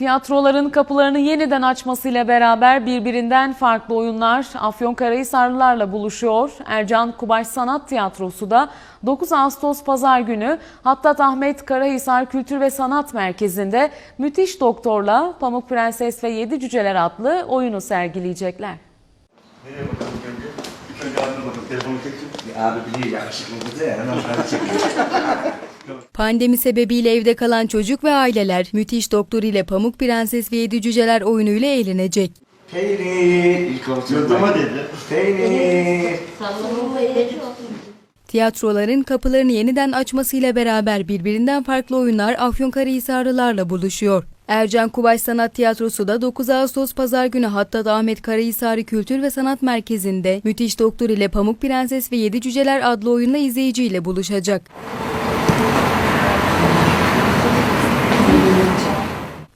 Tiyatroların kapılarını yeniden açmasıyla beraber birbirinden farklı oyunlar Afyonkarahisarlılarla buluşuyor. Ercan Kubaş Sanat Tiyatrosu da 9 Ağustos Pazar günü Hattat Ahmet Karahisar Kültür ve Sanat Merkezi'nde Müthiş Doktor'la Pamuk Prenses ve Yedi Cüceler adlı oyunu sergileyecekler. Abi biliyor yakışıklılığı ya hemen ben çekiyor. Pandemi sebebiyle evde kalan çocuk ve aileler Müthiş Doktor ile Pamuk Prenses ve Yedi Cüceler oyunuyla eğlenecek. Peynir. İlk dedi. Peynir. Tiyatroların kapılarını yeniden açmasıyla beraber birbirinden farklı oyunlar Afyonkarahisarlılarla buluşuyor. Ercan Kubaş Sanat Tiyatrosu da 9 Ağustos Pazar günü Hattat Ahmet Karahisari Kültür ve Sanat Merkezi'nde Müthiş Doktor ile Pamuk Prenses ve Yedi Cüceler adlı oyunla izleyiciyle buluşacak.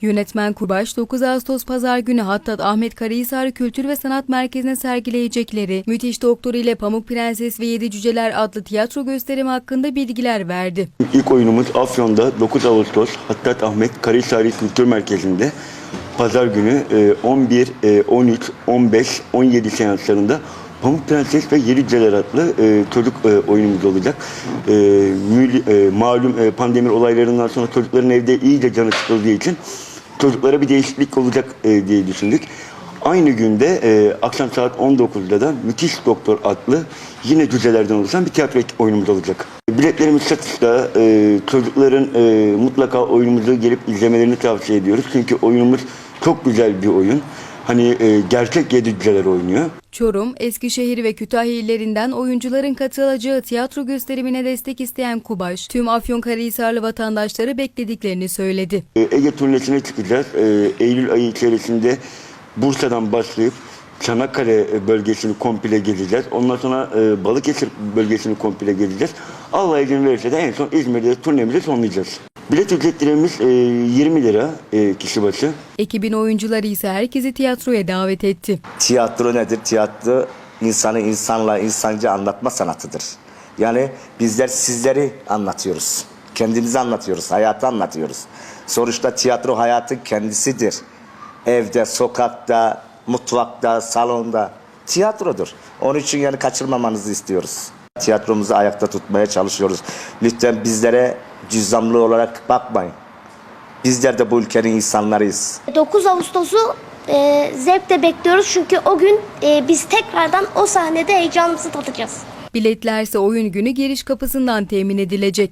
Yönetmen Kubaş 9 Ağustos Pazar günü Hattat Ahmet Karahisar Kültür ve Sanat Merkezi'ne sergileyecekleri Müthiş Doktor ile Pamuk Prenses ve Yedi Cüceler adlı tiyatro gösterimi hakkında bilgiler verdi. İlk oyunumuz Afyon'da 9 Ağustos Hattat Ahmet Karahisari Kültür Merkezi'nde Pazar günü e, 11, e, 13, 15, 17 seanslarında Pamuk Prenses ve Yedi Cüceler adlı e, çocuk e, oyunumuz olacak. E, mül- e, malum e, pandemi olaylarından sonra çocukların evde iyice canı sıkıldığı için çocuklara bir değişiklik olacak e, diye düşündük. Aynı günde e, akşam saat 19'da da Müthiş Doktor adlı yine cücelerden oluşan bir tiyatro oyunumuz olacak. Biletlerimiz satışta. E, çocukların e, mutlaka oyunumuzu gelip izlemelerini tavsiye ediyoruz. Çünkü oyunumuz çok güzel bir oyun. Hani e, gerçek yedi cüceler oynuyor. Çorum, Eskişehir ve Kütahya illerinden oyuncuların katılacağı tiyatro gösterimine destek isteyen Kubaş, tüm Afyonkarahisarlı vatandaşları beklediklerini söyledi. E, Ege turnesine çıkacağız. E, Eylül ayı içerisinde Bursa'dan başlayıp Çanakkale bölgesini komple gezeceğiz. Ondan sonra e, Balıkesir bölgesini komple gezeceğiz. Allah izin verirse de en son İzmir'de turnemizi sonlayacağız. Bilet ücretlerimiz e, 20 lira e, kişi başı. Ekibin oyuncuları ise herkesi tiyatroya davet etti. Tiyatro nedir? Tiyatro insanı insanla insanca anlatma sanatıdır. Yani bizler sizleri anlatıyoruz. Kendimizi anlatıyoruz, hayatı anlatıyoruz. Sonuçta tiyatro hayatın kendisidir. Evde, sokakta, mutfakta, salonda tiyatrodur. Onun için yani kaçırmamanızı istiyoruz. Tiyatromuzu ayakta tutmaya çalışıyoruz. Lütfen bizlere cüzdanlı olarak bakmayın. Bizler de bu ülkenin insanlarıyız. 9 Ağustos'u e, zevkle bekliyoruz çünkü o gün e, biz tekrardan o sahnede heyecanımızı tadacağız. Biletlerse oyun günü giriş kapısından temin edilecek.